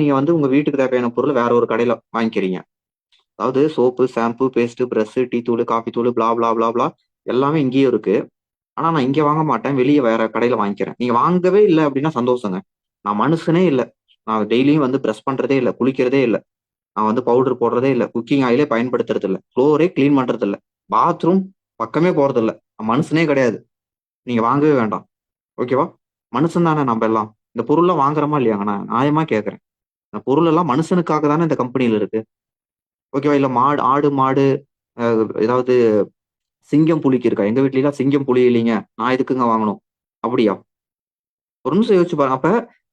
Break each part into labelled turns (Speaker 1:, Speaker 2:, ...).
Speaker 1: நீங்க வந்து உங்க வீட்டுக்கு தேவையான பொருள் வேற ஒரு கடையில வாங்கிக்கிறீங்க. அதாவது soap shampoo paste brush tea தூள் காஃபி தூள் பிளா பிளா பிளா பிளா எல்லாமே இங்கேயும் இருக்கு. ஆனா நான் இங்க வாங்க மாட்டேன். வெளியே வேற கடையில வாங்கிக்கிறேன். நீங்க வாங்கவே இல்லை அப்படின்னா சந்தோஷங்க. நான் மனுஷனே இல்லை. நான் டெய்லியும் வந்து ப்ரெஸ் பண்றதே இல்லை குளிக்கிறதே இல்லை. நான் வந்து பவுடர் போடுறதே இல்லை. குக்கிங் ஆயிலே பயன்படுத்துறது இல்லை ஃப்ளோரே க்ளீன் பண்றது இல்லை பாத்ரூம் பக்கமே போறது இல்லை மனுஷனே கிடையாது. நீங்க வாங்கவே வேண்டாம். ஓகேவா? மனுஷன் தானே நம்ம எல்லாம். இந்த பொருள்லாம் வாங்குறோமா இல்லையாங்க? நான் நியாயமா கேட்கறேன் இந்த பொருள் எல்லாம் மனுஷனுக்காக தானே இந்த கம்பெனியில இருக்கு? ஓகேவா இல்ல மாடு ஆடு மாடு ஏதாவது சிங்கம் புலிக்கு இருக்கா? எங்க வீட்லாம் சிங்கம் புலி இல்லைங்க. நான் எதுக்குங்க வாங்கணும்? அப்படியா? ஒரு நிமிஷம் யோசிச்சு பாருங்க. அப்ப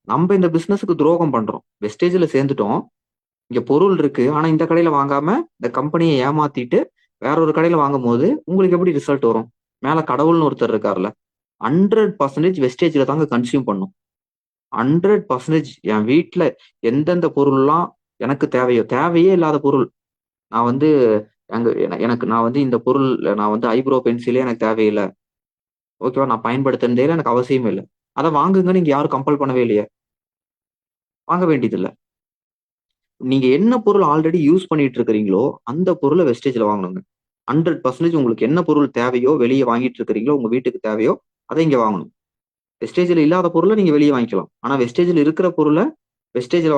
Speaker 1: நம்ம இந்த பிசினஸுக்கு துரோகம் பண்றோம். வெஸ்டேஜ்ல சேர்ந்துட்டோம். இங்க பொருள் இருக்கு. ஆனா இந்த கடையில வாங்காம இந்த கம்பெனியை ஏமாத்திட்டு வேற ஒரு கடையில வாங்கும் போது உங்களுக்கு எப்படி ரிசல்ட் வரும்? மேல கடவுள்னு ஒருத்தர் இருக்கார்ல ஹண்ட்ரட் பர்சன்டேஜ் வெஸ்டேஜ்ல தாங்க கன்சியூம் பண்ணும். ஹண்ட்ரட் பர்சன்டேஜ் என் வீட்டுல எந்தெந்த பொருள்லாம் எனக்கு தேவையோ தேவையே இல்லாத பொருள். நான் வந்து எங்க எனக்கு நான் வந்து இந்த பொருள் நான் வந்து ஐப்ரோ பென்சிலே எனக்கு தேவையில்லை. ஓகேவா நான் பயன்படுத்தினதே எனக்கு அவசியமே இல்லை. அதை வாங்குங்கன்னு இங்க யாரும் கம்பல் பண்ணவே இல்லையே. வாங்க வேண்டியது இல்ல நீங்க என்ன பொருள் ஆல்ரெடி யூஸ் பண்ணிட்டு இருக்கிறீங்களோ அந்த பொருளை வெஸ்டேஜ்ல வாங்கணுங்க. ஹண்ட்ரட் பர்சன்டேஜ் உங்களுக்கு என்ன பொருள் தேவையோ வெளியே வாங்கிட்டு இருக்கிறீங்களோ உங்க வீட்டுக்கு தேவையோ அதை இங்க வாங்கணும். வெஸ்டேஜில் இல்லாத பொருளை நீங்க வெளியே வாங்கிக்கலாம். ஆனா வெஸ்டேஜில் இருக்கிற பொருளை வெஸ்டேஜ்ல